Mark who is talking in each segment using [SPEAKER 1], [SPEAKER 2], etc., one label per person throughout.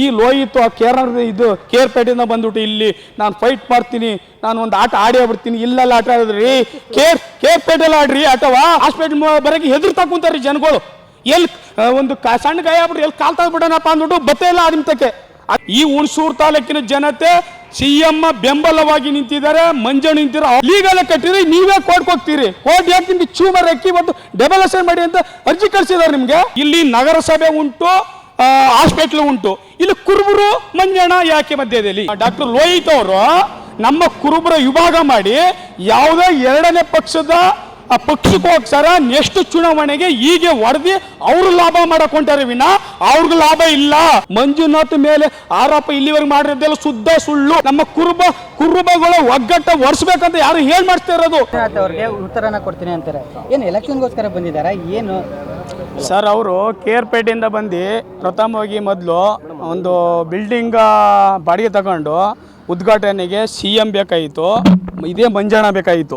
[SPEAKER 1] ಈ ಲೋಹಿತ್ತು ಆ ಕೇರ ಇದು ಕೇರ್ಪೇಟೆಯಿಂದ ಬಂದ್ಬಿಟ್ಟು ಇಲ್ಲಿ ನಾನು ಫೈಟ್ ಮಾಡ್ತೀನಿ, ನಾನು ಒಂದು ಆಟ ಆಡೇ ಬಿಡ್ತೀನಿ ಇಲ್ಲೆಲ್ಲ ಆಟ ಆಡಿದ್ರಿ ಕೇರ್ ಕೇರ್ಪೇಟೆಲ್ಲ ಆಡ್ರಿ ಅಥವಾ ಹಾಸ್ಪಿಟಲ್ ಬರೋಕೆ ಹೆದರ್ತಾ ಕುಂತಾರ್ರಿ ಜನಗಳು. ಎಲ್ಲಿ ಒಂದು ಸಣ್ಣ ಗಾಯ ಆಗ್ಬಿಟ್ಟು ಎಲ್ಲಿ ಕಾಲ್ ಬಿಡೋಣಪ್ಪ ಅಂದ್ಬಿಟ್ಟು ಬತ್ತೆ ಇಲ್ಲ ನಿಮ್ತಕ್ಕೆ. ಈ ಹುಣಸೂರು ತಾಲೂಕಿನ ಜನತೆ ಸಿ ಬೆಂಬಲವಾಗಿ ನಿಂತಿದ್ದಾರೆ ಮಂಜಣ್ಣ ನಿಂತಿರೋ ಲೀಗಲ್ ಕಟ್ಟಿರಿ, ನೀವೇ ಕೋರ್ಟ್ ಹೋಗ್ತೀರಿ. ಕೋರ್ಟ್ ಯಾಕೆ ನಿಮ್ಗೆ ಚೂಮರ್ ಹಾಕಿ ಮತ್ತು ಡೆವಲಪ್ಮೆಂಟ್ ಮಾಡಿ ಅಂತ ಅರ್ಜಿ ಕಳಿಸಿದ್ದಾರೆ ನಿಮ್ಗೆ? ಇಲ್ಲಿ ನಗರಸಭೆ ಉಂಟು ಹಾಸ್ಪಿಟ್ಲ್ ಉಂಟು. ಇಲ್ಲಿ ಕುರುಬರು ಮಂಜಣ್ಣ ಯಾಕೆ ಮಧ್ಯದಲ್ಲಿ? ಡಾಕ್ಟರ್ ಲೋಹಿತ್ ಅವರು ನಮ್ಮ ಕುರುಬರ ವಿಭಾಗ ಮಾಡಿ ಯಾವುದೇ ಎರಡನೇ ಪಕ್ಷದ, ಆ ಪಕ್ಷಕ್ಕೋಸ್ಕರ ನೆಕ್ಸ್ಟ್ ಚುನಾವಣೆಗೆ ಹೀಗೆ ಹೊಡೆದಿ ಅವ್ರು ಲಾಭ ಮಾಡಕ್ ಹೊಂಟಾರೆ ವಿನ, ಅವ್ರಿಗೆ ಲಾಭ ಇಲ್ಲ. ಮಂಜುನಾಥ್ ಮೇಲೆ ಆರೋಪ ಇಲ್ಲಿವರೆಗೆ ಮಾಡಿರೋದೆಲ್ಲ ಶುದ್ಧ ಸುಳ್ಳು. ನಮ್ಮ ಕುರುಬ, ಕುರುಬಗಳ ಒಗ್ಗಟ್ಟ ಒರೆಸ್ಬೇಕಂತ ಯಾರು ಹೇಳ್ ಮಾಡ್ತಾ ಇರೋದು?
[SPEAKER 2] ಅವ್ರಿಗೆ ಉತ್ತರನ ಕೊಡ್ತೀನಿ ಅಂತಾರೆ. ಏನು ಎಲೆಕ್ಷನ್ಗೋಸ್ಕರ ಬಂದಿದ್ದಾರೆ? ಏನು
[SPEAKER 1] ಸರ್, ಅವರು ಕೇರ್ಪೇಟೆಯಿಂದ ಬಂದು ಪ್ರಥಮವಾಗಿ ಮೊದಲು ಒಂದು ಬಿಲ್ಡಿಂಗ್ ಬಾಡಿಗೆ ತಗೊಂಡು ಉದ್ಘಾಟನೆಗೆ ಸಿ ಎಂ ಬೇಕಾಯಿತು, ಇದೇ ಮಂಜಣ್ಣ ಬೇಕಾಯಿತು.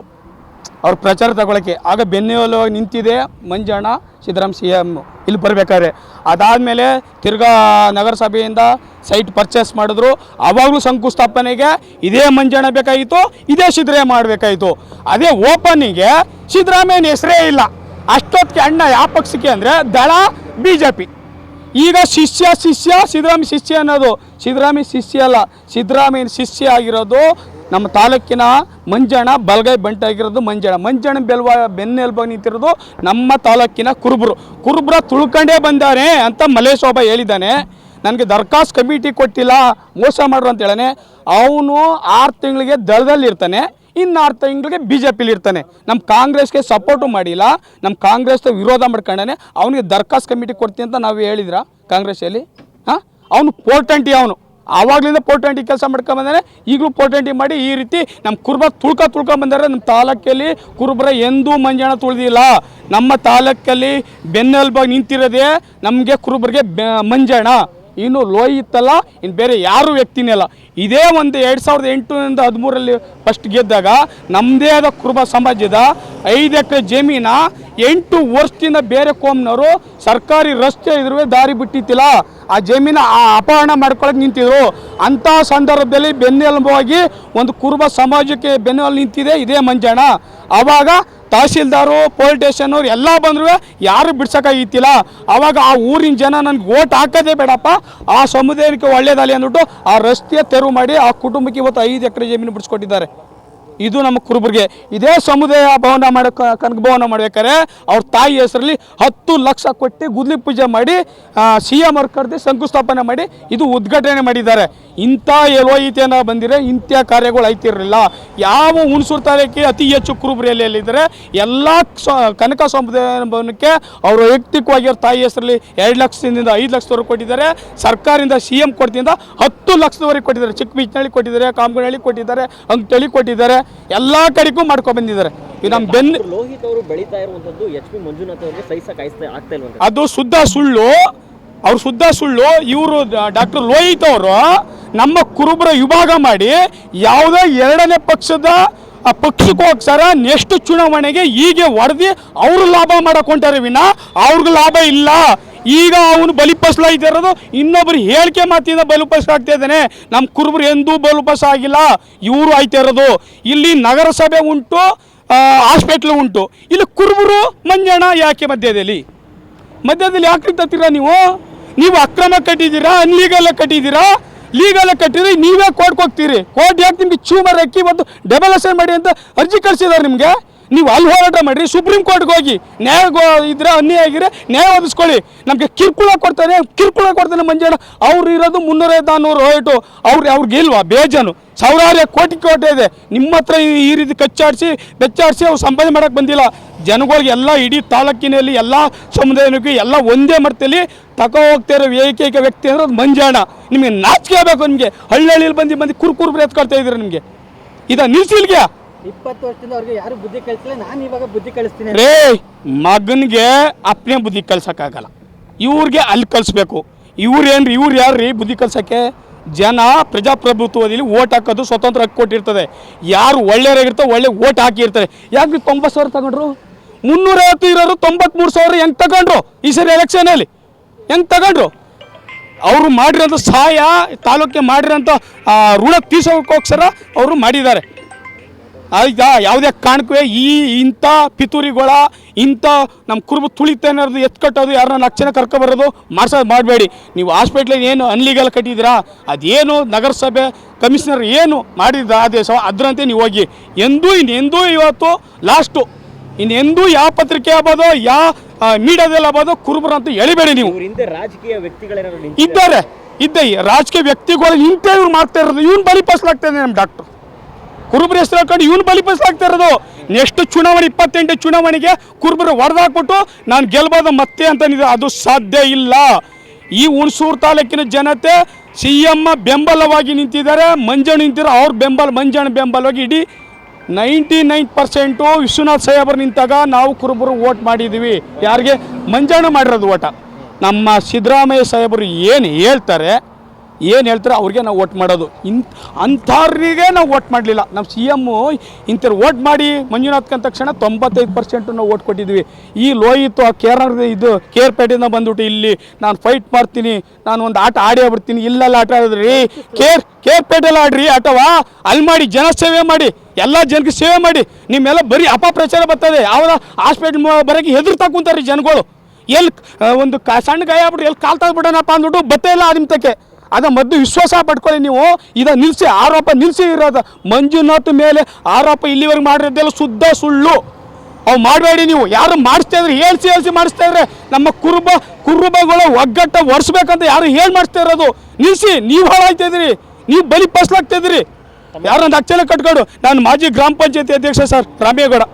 [SPEAKER 1] ಅವ್ರ ಪ್ರಚಾರ ತಗೊಳಕ್ಕೆ, ಆಗ ಬೆನ್ನೆಲುವಾಗಿ ನಿಂತಿದೆ ಮಂಜಣ್ಣ ಸಿದ್ದರಾಮ್ ಸಿ ಎಂ ಇಲ್ಲಿ ಬರಬೇಕಾದ್ರೆ. ಅದಾದಮೇಲೆ ತಿರ್ಗಾ ನಗರಸಭೆಯಿಂದ ಸೈಟ್ ಪರ್ಚೇಸ್ ಮಾಡಿದ್ರು, ಆವಾಗಲೂ ಶಂಕುಸ್ಥಾಪನೆಗೆ ಇದೇ ಮಂಜಾಣ ಬೇಕಾಗಿತ್ತು ಇದೇ ಸಿದ್ದರಾಮಯ್ಯ ಮಾಡಬೇಕಾಯಿತು. ಅದೇ ಓಪನಿಗೆ ಸಿದ್ದರಾಮಯ್ಯನ ಹೆಸರೇ ಇಲ್ಲ. ಅಷ್ಟೊತ್ತಿಗೆ ಅಣ್ಣ ಯಾವ ಪಕ್ಷಕ್ಕೆ ಅಂದರೆ ದಳ ಬಿ ಜೆ ಪಿ ಈಗ ಶಿಷ್ಯ ಶಿಷ್ಯ, ಸಿದ್ದರಾಮಯ್ಯ ಶಿಷ್ಯ ಅನ್ನೋದು ಸಿದ್ದರಾಮಯ್ಯ ಶಿಷ್ಯ ಅಲ್ಲ, ಸಿದ್ದರಾಮಯ್ಯನ ಶಿಷ್ಯ ಆಗಿರೋದು ನಮ್ಮ ತಾಲೂಕಿನ ಮಂಜಣ್ಣ, ಬಲಗೈ ಬಂಟಾಗಿರೋದು ಮಂಜಣ್ಣ. ಮಂಜಣ್ಣ ಬೆಲ್ವ ಬೆನ್ನೆಲ್ಬಾಗಿ ನಿಂತಿರೋದು ನಮ್ಮ ತಾಲೂಕಿನ ಕುರುಬರು. ಕುರುಬ್ರ ತುಳ್ಕೊಂಡೇ ಬಂದಾನೆ ಅಂತ ಮಲೇಶೋಭ ಹೇಳಿದ್ದಾನೆ. ನನಗೆ ದರ್ಖಾಸ್ ಕಮಿಟಿ ಕೊಟ್ಟಿಲ್ಲ, ಮೋಸ ಮಾಡ್ರು ಅಂತ ಹೇಳಾನೆ. ಅವನು ಆರು ತಿಂಗಳಿಗೆ ದಳದಲ್ಲಿ ಇರ್ತಾನೆ ಇನ್ನು ಆರು ತಿಂಗಳಿಗೆ ಬಿ ಜೆ ಪಿಲಿ ಇರ್ತಾನೆ ನಮ್ಮ ಕಾಂಗ್ರೆಸ್ಗೆ ಸಪೋರ್ಟು ಮಾಡಿಲ್ಲ. ನಮ್ಮ ಕಾಂಗ್ರೆಸ್ ವಿರೋಧ ಮಾಡ್ಕೊಂಡಾನೆ. ಅವನಿಗೆ ದರ್ಖಾಸ್ ಕಮಿಟಿ ಕೊಡ್ತೀನಿ ಅಂತ ನಾವು ಹೇಳಿದ್ರ ಕಾಂಗ್ರೆಸ್ಸಲ್ಲಿ? ಹಾಂ? ಅವನು ಪೋರ್ಟಂಟಿ ಅವನು. ಆವಾಗಲಿಂದ ಪೋರ್ಟಂಟಿ ಕೆಲಸ ಮಾಡ್ಕೊಂಬಂದಾನೆ ಈಗಲೂ ಪೋರ್ಟಂಟಿ ಮಾಡಿ ಈ ರೀತಿ ನಮ್ಮ ಕುರುಬ ತುಳ್ಕ ತುಳ್ಕೊಂಬಂದಾರೆ. ನಮ್ಮ ತಾಲೂಕಲ್ಲಿ ಕುರುಬರ ಎಂದೂ ಮಂಜಾಣ ತುಳಿದಿಲ್ಲ. ನಮ್ಮ ತಾಲೂಕಲ್ಲಿ ಬೆನ್ನೆಲುಬಾಗಿ ನಿಂತಿರೋದೇ ನಮಗೆ ಕುರುಬರಿಗೆ ಮಂಜಾಣ. ಇನ್ನು ಲೋಹಿತ್ತಲ್ಲ ಇನ್ನು ಬೇರೆ ಯಾರು ವ್ಯಕ್ತಿನೇ ಅಲ್ಲ ಇದೇ ಒಂದು ಎರಡು ಸಾವಿರದ ಎಂಟರಿಂದ ಹದಿಮೂರಲ್ಲಿ ಫಸ್ಟ್ ಗೆದ್ದಾಗ ನಮ್ಮದೇ ಆದ ಕುರುಬ ಸಮಾಜದ ಐದು ಎಕರೆ ಜಮೀನ ಎಂಟು ವರ್ಷದಿಂದ ಬೇರೆ ಕೋಮ್ನವರು ಸರ್ಕಾರಿ ರಸ್ತೆ ಇದ್ರೂ ದಾರಿ ಬಿಟ್ಟಿತ್ತಿಲ್ಲ. ಆ ಜಮೀನ ಆ ಅಪಹರಣ ಮಾಡ್ಕೊಳಕ್ಕೆ ನಿಂತಿದ್ರು. ಅಂಥ ಸಂದರ್ಭದಲ್ಲಿ ಬೆನ್ನೆಲುಬಾಗಿ ಒಂದು ಕುರುಬ ಸಮಾಜಕ್ಕೆ ಬೆನ್ನೆಲು ನಿಂತಿದೆ. ಇದೇ ಮಂಜಣ್ಣ. ಆವಾಗ ತಹಸೀಲ್ದಾರು ಪೊಲೀಸ್ ಸ್ಟೇಷನ್ ಅವ್ರು ಎಲ್ಲ ಬಂದ್ರು ಯಾರು ಬಿಡ್ಸೋಕ್ಕಾಗಿತ್ತಿಲ್ಲ. ಅವಾಗ ಆ ಊರಿನ ಜನ ನನಗೆ ಓಟ್ ಹಾಕೋದೇ ಬೇಡಪ್ಪ. ಆ ಸಮುದಾಯಕ್ಕೆ ಒಳ್ಳೇದಾಗಲಿ ಅಂದ್ಬಿಟ್ಟು ಆ ರಸ್ತೆ ತೆರವು ಮಾಡಿ ಆ ಕುಟುಂಬಕ್ಕೆ ಇವತ್ತು ಐದು ಎಕರೆ ಜಮೀನು ಬಿಡಿಸ್ಕೊಟ್ಟಿದ್ದಾರೆ. ಇದು ನಮ್ಮ ಕುರುಬರಿಗೆ ಇದೇ ಸಮುದಾಯ ಭವನ ಮಾಡೋ ಕನಕ ಭವನ ಮಾಡ್ಬೇಕಾದ್ರೆ ಅವ್ರ ತಾಯಿ ಹೆಸರಲ್ಲಿ ಹತ್ತು ಲಕ್ಷ ಕೊಟ್ಟು ಗುದ್ಲಿ ಪೂಜೆ ಮಾಡಿ ಸಿ ಎಂ ಅವ್ರು ಕರೆದು ಶಂಕುಸ್ಥಾಪನೆ ಮಾಡಿ ಇದು ಉದ್ಘಾಟನೆ ಮಾಡಿದ್ದಾರೆ. ಇಂಥ ಎಲ್ವೈತಿಯನ್ನು ಬಂದಿರೋ ಇಂಥ ಕಾರ್ಯಗಳು ಐತಿರಲಿಲ್ಲ. ಯಾವ ಹುಣಸೂರು ತಾಲೂಕಿ ಅತಿ ಹೆಚ್ಚು ಕುರುಬರು ಎಲ್ಲಿದ್ದಾರೆ ಎಲ್ಲ ಕನಕ ಸಮುದಾಯ ಭವನಕ್ಕೆ ಅವರು ವೈಯಕ್ತಿಕವಾಗಿ ಅವ್ರ ತಾಯಿ ಹೆಸರಲ್ಲಿ ಎರಡು ಲಕ್ಷದಿಂದ ಐದು ಲಕ್ಷದವರೆಗೆ ಕೊಟ್ಟಿದ್ದಾರೆ. ಸರ್ಕಾರದಿಂದ ಸಿ ಎಂ ಕೊಡ್ತಿಂದ ಹತ್ತು ಲಕ್ಷದವರೆಗೆ ಕೊಟ್ಟಿದ್ದಾರೆ. ಚಿಕ್ಕ ಬೀಚ್ನಳ್ಳಿ ಕೊಟ್ಟಿದ್ದಾರೆ ಕಾಮಗನಹಳ್ಳಿ ಕೊಟ್ಟಿದ್ದಾರೆ ಅಂಕಟಳ್ಳಿ ಕೊಟ್ಟಿದ್ದಾರೆ. ಎಲ್ಲ ಕಡೆಗೂ ಮಾಡ್ಕೊಂಡು ಬಂದಿದ್ದಾರೆ. ನಮ್ಮ ಬೆನ್
[SPEAKER 3] ಲೋಹಿತ್ ಅವರು ಬೆಳೀತಾ ಇರುವಂತದ್ದು ಎಚ್ ಪಿ ಮಂಜುನಾಥ್ ಅವರಿಗೆ ಸಹಿಸಕ್ ಆಯ್ತಾ ಆಗ್ತಾ ಇಲ್ವಂತ.
[SPEAKER 1] ಅದು ಶುದ್ಧ ಸುಳ್ಳು. ಅವ್ರು ಶುದ್ಧ ಸುಳ್ಳು. ಇವರು ಡಾಕ್ಟರ್ ಲೋಹಿತ್ ಅವರು ನಮ್ಮ ಕುರುಬರ ವಿಭಾಗ ಮಾಡಿ ಯಾವುದೇ ಎರಡನೇ ಪಕ್ಷದ ಆ ಹೋಗ್ಸಾರ ನೆಕ್ಸ್ಟ್ ಚುನಾವಣೆಗೆ ಹೀಗೆ ಹೊಡೆದು ಅವರು ಲಾಭ ಮಾಡಕ್ ಹೊಂಟಾರೆ ವಿನ ಅವ್ರಿಗೆ ಲಾಭ ಇಲ್ಲ. ಈಗ ಅವನು ಬಲಿಪಸ್ಲ ಇರೋದು ಇನ್ನೊಬ್ರು ಹೇಳಿಕೆ ಮಾತಿಂದ ಬಲಿಪಸ್ ಆಗ್ತಾ ಇದ್ದಾನೆ ನಮ್ಮ ಕುರುಬರು ಎಂದೂ ಬಲಿಪಸ್ ಆಗಿಲ್ಲ ಇವರು ಆಯ್ತಾ ಇರೋದು ಇಲ್ಲಿ ನಗರಸಭೆ ಉಂಟು ಹಾಸ್ಪಿಟ್ಲ್ ಉಂಟು. ಇಲ್ಲಿ ಕುರುಬರು ಮಂಜಣ್ಣ ಯಾಕೆ ಮಧ್ಯದಲ್ಲಿ? ಮಧ್ಯದಲ್ಲಿ ಯಾಕೆ ತತ್ತೀರಾ ನೀವು? ನೀವು ಅಕ್ರಮ ಕಟ್ಟಿದ್ದೀರಾ, ಅನ್ಲೀಗಲ್ ಕಟ್ಟಿದ್ದೀರಾ? ಲೀಗಲ್ ಕಟ್ಟಿದ್ರೆ ನೀವೇ ಕೋರ್ಟ್ಗೆ ಹೋಗ್ತೀರಿ. ಕೋರ್ಟ್ ಯಾಕೆ ನಿಮಗೆ ಚೂಮರ್ ಹಾಕಿ ಒಂದು ಡೆವಲಪ್ಮೆಂಟ್ ಮಾಡಿ ಅಂತ ಅರ್ಜಿ ಕಳಿಸಿದ್ದಾರೆ ನಿಮಗೆ? ನೀವು ಅಲ್ಲಿ ಹೋರಾಟ ಮಾಡಿರಿ, ಸುಪ್ರೀಂ ಕೋರ್ಟ್ಗೆ ಹೋಗಿ ನ್ಯಾಯ ಇದ್ರೆ ಅನ್ಯಾಯ ಆಗಿದ್ರೆ ನ್ಯಾಯ ಒದಿಸ್ಕೊಳ್ಳಿ ನಮಗೆ ಕಿರುಕುಳ ಕೊಡ್ತಾನೆ ಕಿರುಕುಳ ಕೊಡ್ತಾನೆ ಮಂಜಣ್ಣ. ಅವ್ರು ಇರೋದು ಮುನ್ನೂರೈದು ನಾನ್ನೂರು ರೇಟು ಅವ್ರು ಅವ್ರಿಗೆ ಇಲ್ವಾ? ಬೇಜಾನು. ಸಾವಿರಾರು ಕೋಟಿ ಕೋಟಿ ಇದೆ. ನಿಮ್ಮ ಹತ್ರ ಈ- ರೀತಿ ಕಚ್ಚಾಡಿಸಿ, ಬೆಚ್ಚಾಡಿಸಿ ಅವ್ರು ಸಂಪಾದನೆ ಮಾಡೋಕೆ ಬಂದಿಲ್ಲ. ಜನಗಳಿಗೆ ಎಲ್ಲ ಇಡೀ ತಾಲೂಕಿನಲ್ಲಿ ಎಲ್ಲ ಸಮುದಾಯಕ್ಕೆ ಎಲ್ಲ ಒಂದೇ ಮಟ್ಟದಲ್ಲಿ ತಗೋ ಹೋಗ್ತಾ ಇರೋ ಏಕೈಕ ವ್ಯಕ್ತಿ ಅಂದ್ರೆ ಅದು ಮಂಜಾಣ ನಿಮಗೆ ನಾಚಿಕೆ ಆಗಬೇಕು ನಿಮಗೆ. ಹಳ್ಳಿಲಿ ಬಂದು ಬಂದು ಕುರುಕುರು ಎತ್ಕೊಳ್ತಾ ಇದ್ದೀರಾ ನಿಮಗೆ? ಇದ ನಿಲ್ಸಿಲ್ಗೆ
[SPEAKER 2] ಇಪ್ಪತ್ತು ವರ್ಷದಿಂದ ಅವ್ರಿಗೆ ಯಾರು ಬುದ್ಧಿ ಕಳಿಸಿಲ್ಲ ನಾನು ಇವಾಗ ಬುದ್ಧಿ ಕಳಿಸ್ತೀನಿ
[SPEAKER 1] ರೇ, ಮಗನಿಗೆ ಅಪ್ಪನೇ ಬುದ್ಧಿ ಕಲ್ಸಕ್ಕಾಗಲ್ಲ. ಇವ್ರಿಗೆ ಅಲ್ಲಿ ಕಲಿಸ್ಬೇಕು. ಇವ್ರೇನ್ರಿ ಇವ್ರು ಯಾರು ರೀ ಬುದ್ಧಿ ಕಲ್ಸಕ್ಕೆ? ಜನ ಪ್ರಜಾಪ್ರಭುತ್ವದಲ್ಲಿ ಓಟ್ ಹಾಕೋದು ಸ್ವತಂತ್ರ ಹಕ್ಕು ಕೊಟ್ಟಿರ್ತದೆ. ಯಾರು ಒಳ್ಳೆಯವರಾಗಿರ್ತಾರೆ ಒಳ್ಳೆ ಓಟ್ ಹಾಕಿರ್ತಾರೆ. ಯಾಕೆ ತೊಂಬತ್ತು ಸಾವಿರ ತಗೊಂಡ್ರು? ಮುನ್ನೂರೈವತ್ತು ಇರೋರು ತೊಂಬತ್ಮೂರು ಸಾವಿರ ಹೆಂಗೆ ತಗೊಂಡ್ರು ಈ ಸರಿ ಎಲೆಕ್ಷನಲ್ಲಿ ಹೆಂಗೆ ತಗೊಂಡ್ರು? ಅವರು ಮಾಡಿರೋಂಥ ಸಹಾಯ, ತಾಲೂಕಿಗೆ ಮಾಡಿರೋಂಥ ಋಣ ತೀರ್ಸೋಕ್ಕೋಸ್ಕರ ಅವರು ಮಾಡಿದ್ದಾರೆ. ಆಯ್ತಾ ಯಾವುದೇ ಕಾರಣಕ್ಕೂ ಈ ಇಂಥ ಪಿತೂರಿಗಳ ಇಂಥ ನಮ್ಮ ಕುರುಬು ತುಳಿತ ಅನ್ನೋದು ಎತ್ತು ಕಟ್ಟೋದು ಯಾರನ್ನ ನಾಲ್ಕು ಜನ ಕರ್ಕೊಬರೋದು ಮಾಡ್ಸೋದು ಮಾಡಬೇಡಿ. ನೀವು ಹಾಸ್ಪಿಟ್ಲಿಗೆ ಏನು ಅನ್ಲೀಗಲ್ ಕಟ್ಟಿದ್ದೀರಾ? ಅದೇನು ನಗರಸಭೆ ಕಮಿಷನರ್ ಏನು ಮಾಡಿದ ಆದೇಶ ಅದರಂತೆ ನೀವು ಹೋಗಿ. ಎಂದೂ ಇನ್ನೆಂದೂ ಇವತ್ತು ಲಾಸ್ಟು ಇನ್ನೆಂದೂ ಯಾವ ಪತ್ರಿಕೆ ಆಗ್ಬೋದು ಯಾವ ಮೀಡಿಯಾದಲ್ಲಿ ಆಗ್ಬೋದು ಅಂತ ಎಳಿಬೇಡಿ ನೀವು.
[SPEAKER 3] ರಾಜಕೀಯ ವ್ಯಕ್ತಿಗಳೇನಾದ್ರು
[SPEAKER 1] ಇದ್ದಾರೆ. ಇದ್ದ ಈ ರಾಜಕೀಯ ವ್ಯಕ್ತಿಗಳು ಇಂಥ ಇವ್ರು ಮಾಡ್ತಾ ಇರೋದು. ಇವ್ನು ಬಲಿಪಾಸ್ಲಾಗ್ತಾ ಇದೆ ನಮ್ಮ ಡಾಕ್ಟ್ರು ಕುರುಬರ ಹೆಸರು ಹಾಕೊಂಡು ಇವನು ಬಲಿಪಡಿಸ್ಲಾಗ್ತಾ ಇರೋದು. ನೆಕ್ಸ್ಟ್ ಚುನಾವಣೆ, ಇಪ್ಪತ್ತೆಂಟು ಚುನಾವಣೆಗೆ ಕುರುಬರು ಹೊಡೆದಾಕ್ಬಿಟ್ಟು ನಾನು ಗೆಲ್ಬೋದು ಮತ್ತೆ ಅಂತ ಅದು ಸಾಧ್ಯ ಇಲ್ಲ. ಈ ಹುಣಸೂರು ತಾಲೂಕಿನ ಜನತೆ ಸಿ ಎಮ್ಮ ಬೆಂಬಲವಾಗಿ ನಿಂತಿದ್ದಾರೆ. ಮಂಜಣ್ಣ ನಿಂತಿರೋ ಅವ್ರ ಬೆಂಬಲ, ಮಂಜಣ್ಣ ಬೆಂಬಲವಾಗಿ ಇಡೀ ನೈಂಟಿ ನೈನ್ ಪರ್ಸೆಂಟು ವಿಶ್ವನಾಥ್ ಸಾಹೇಬರು ನಿಂತಾಗ ನಾವು ಕುರುಬರು ಓಟ್ ಮಾಡಿದ್ದೀವಿ ಯಾರಿಗೆ? ಮಂಜಣ್ಣ ಮಾಡಿರೋದು ಓಟ ನಮ್ಮ ಸಿದ್ದರಾಮಯ್ಯ ಸಾಹೇಬರು ಏನು ಹೇಳ್ತಾರೆ? ಏನು ಹೇಳ್ತಾರೆ ಅವ್ರಿಗೆ ನಾವು ಓಟ್ ಮಾಡೋದು. ಇಂಥ ಅಂಥವ್ರಿಗೆ ನಾವು ಓಟ್ ಮಾಡಲಿಲ್ಲ. ನಮ್ಮ ಸಿ ಎಮ್ಮು ಇಂಥವ್ರು ಓಟ್ ಮಾಡಿ ಮಂಜುನಾಥ್ ತಕ್ಷಣ ತೊಂಬತ್ತೈದು ಪರ್ಸೆಂಟು ನಾವು ಓಟ್ ಕೊಟ್ಟಿದ್ವಿ. ಈ ಲೋಹಿತ್ತು ಆ ಕೇರಳದ ಇದು ಕೇರ್ಪೇಟೆಯಿಂದ ಬಂದ್ಬಿಟ್ಟು ಇಲ್ಲಿ ನಾನು ಫೈಟ್ ಮಾಡ್ತೀನಿ, ನಾನು ಒಂದು ಆಟ ಆಡೇ ಬಿಡ್ತೀನಿ ಇಲ್ಲೆಲ್ಲ ಆಟ ಆಡಿದ್ರಿ? ಕೇರ್ ಕೇರ್ಪೇಟೆಲ್ಲ ಆಡ್ರಿ ಆಟವಾ ಅಲ್ಲಿ ಮಾಡಿ ಜನ ಸೇವೆ ಮಾಡಿ, ಎಲ್ಲ ಜನಕ್ಕೆ ಸೇವೆ ಮಾಡಿ, ನಿಮ್ಮೆಲ್ಲ ಬರೀ ಅಪಪ್ರಚಾರ ಬರ್ತದೆ. ಅವರ ಹಾಸ್ಪಿಟ್ಲ್ ಬರೋಕ್ಕೆ ಹೆದರ್ತಾ ಕುಂತಾರೆ ಜನಗಳು. ಎಲ್ಲಿ ಒಂದು ಕಾ, ಸಣ್ಣ ಗಾಯ ಆಗ್ಬಿಟ್ಟು ಎಲ್ಲಿ ಕಾಲ್ ಬಿಡನಪ್ಪ ಅಂದ್ಬಿಟ್ಟು ಬತ್ತೇ ಇಲ್ಲ ನಿಮ್ತಕ್ಕೆ. ಅದ ಮದ್ದು ವಿಶ್ವಾಸ ಪಡ್ಕೊಳ್ಳಿ ನೀವು. ಇದ ನಿಲ್ಸಿ, ಆರೋಪ ನಿಲ್ಸಿ ಇರೋದು. ಮಂಜುನಾಥ್ ಮೇಲೆ ಆರೋಪ ಇಲ್ಲಿವರೆಗೆ ಮಾಡಿರೋದೆಲ್ಲ ಶುದ್ಧ ಸುಳ್ಳು. ಅವು ಮಾಡಬೇಡಿ ನೀವು. ಯಾರು ಮಾಡಿಸ್ತಾ ಇದ್ರೆ, ಹೇಳ್ಸಿ ಹೇಳ್ಸಿ ಮಾಡಿಸ್ತಾ ಇದ್ರೆ ನಮ್ಮ ಕುರುಬ, ಕುರುಬಗಳು ಒಗ್ಗಟ್ಟ ಒರೆಸ್ಬೇಕಂತ ಯಾರು ಹೇಳಿ ಮಾಡಿಸ್ತಾ ಇರೋದು. ನಿಲ್ಸಿ, ನೀವು ಹಾಳಾಗ್ತಾ ಇದ್ರಿ ನೀವು ಬಲಿ ಪಸ್ಲಾಗ್ತಾ ಯಾರು ಯಾರೊಂದು ಅಕ್ಷರ ಕಟ್ಕೊಂಡು, ನಾನು ಮಾಜಿ ಗ್ರಾಮ ಪಂಚಾಯತಿ ಅಧ್ಯಕ್ಷ ಸರ್, ರಾಮೇಗೌಡ.